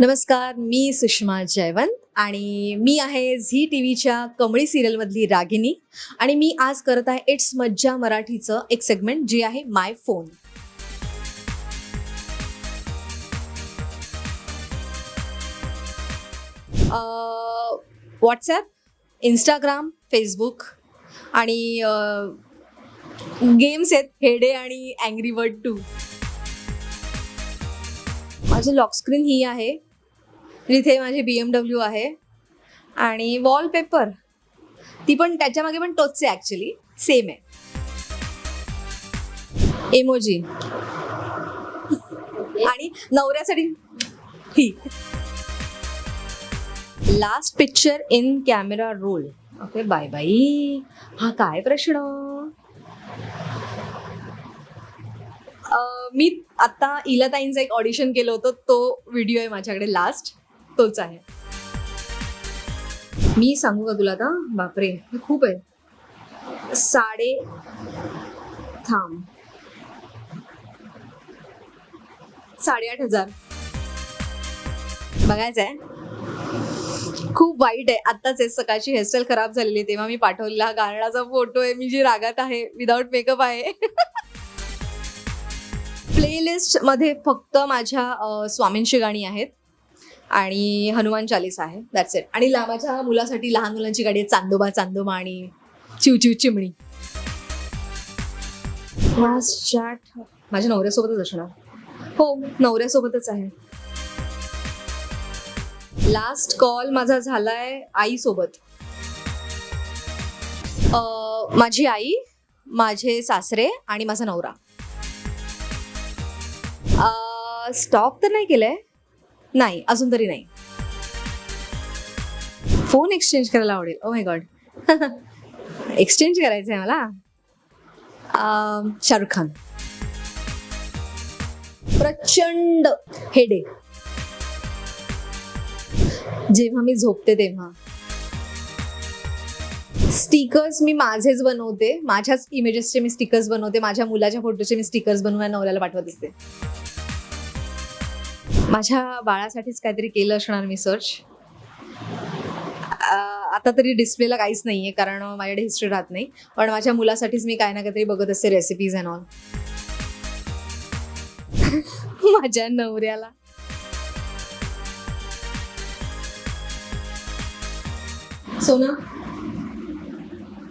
नमस्कार मी सुषमा जयवंत आणि मी आहे झी टी व्हीच्या कमळी सिरियलमधली रागिनी आणि मी आज करत आहे इट्स मज्जा मराठीचं एक सेगमेंट जे आहे my phone. WhatsApp Instagram Facebook आणि गेम्स आहेत हेडे आणि अँग्री वर्ड टू माझी लॉक स्क्रीन ही आहे. इथे माझी बी एम डब्ल्यू आहे. आणि वॉलपेपर ती पण त्याच्यामागे पण टोचचे आहे ॲक्च्युली सेम आहे. एमोजी आणि नवऱ्यासाठी ही. Last picture in camera roll okay bye बाई हा काय प्रश्न? मी आता इलाताईंचं एक ऑडिशन केलं होतं तो व्हिडिओ आहे माझ्याकडे लास्ट तोच आहे. मी सांगू का तुला आता? बापरे खूप आहे. साडे थांब. साडेआठ हजार. बघायचं आहे खूप वाईट आहे. आत्ताच आहे सकाळची हेअरस्टाईल खराब झालेली आहे तेव्हा मी पाठवलेला हा गाण्याचा फोटो आहे. मी जी रागात आहे विदाऊट मेकअप आहे. प्लेलिस्टमध्ये फक्त माझ्या स्वामींची गाणी आहेत. आणि हनुमान चालीसा आहे. दॅट्स इट आणि माझ्या मुलासाठी लहान मुलांची गाडी आहे चांदोबा चांदोबा आणि चिव चिव चिमणी. लास्ट चॅट माझ्या नवऱ्यासोबतच असणार. हो नवऱ्यासोबतच आहे. लास्ट कॉल माझा झालाय आईसोबत. माझी आई माझे सासरे आणि माझा नवरा. स्टॉक तर नाही केलंय. नाही अजून तरी नाही. फोन एक्सचेंज करायला आवडेल. ओ माय गॉड एक्सचेंज करायचं आहे मला शाहरुख खान. प्रचंड हेडे जेव्हा मी झोपते तेव्हा. स्टिकर्स मी माझेच बनवते. माझ्याच इमेजेसचे मी स्टिकर्स बनवते. माझ्या मुलाच्या फोटोचे मी स्टिकर्स बनवून नवऱ्याला पाठवत असते. माझ्या बाळासाठीच काहीतरी केलं असणार मी सर्च आता तरी डिस्प्लेला काहीच नाहीये कारण माझ्याकडे हिस्ट्री राहत नाही. पण माझ्या मुलासाठीच मी काही ना काहीतरी बघत असते रेसिपीज अँड ऑल माझ्या नवऱ्याला. सोना.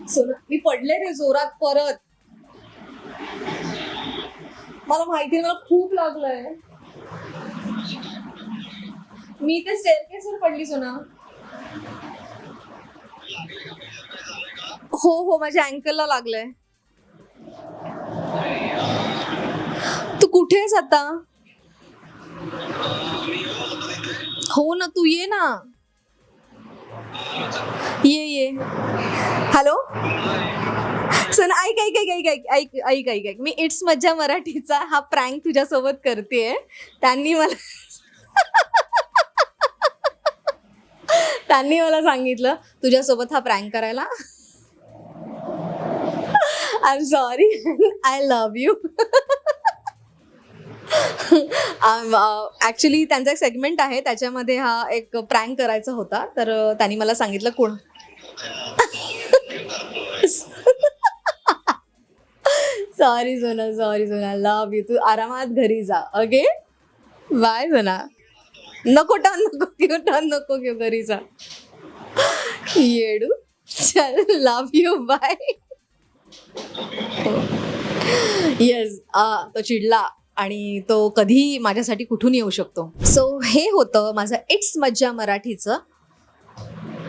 सोना मी पडले रे जोरात परत. मला माहिती मला खूप लागलंय. मी ते स्टेअरकेसवर पडली सोना. हो हो माझ्या अँकलला लागलंय. तू कुठे आहेस आता? हो ना तू ये ना. ये ये. हॅलो सर ऐक ऐक ऐक ऐक ऐक ऐक ऐक ऐक मी इट्स मज्जा मराठीचा हा प्रँक तुझ्यासोबत करते त्यांनी मला त्यांनी मला सांगितलं तुझ्यासोबत हा प्रँक करायला. I am sorry I love you actually त्यांचा एक सेगमेंट आहे त्याच्यामध्ये हा एक प्रँक करायचा होता तर त्यांनी मला सांगितलं कोण. सॉरी सोना सॉरी सोना लव यू तू आरामात घरी जा. ओके बाय सोना नको टन नको घेऊ टन नको घेऊ घरी जा येडू चल लव यू बाय येस तो चिडला आणि तो कधीही माझ्यासाठी कुठून येऊ शकतो. सो हे होतं माझं इट्स मज्जा मराठीचं.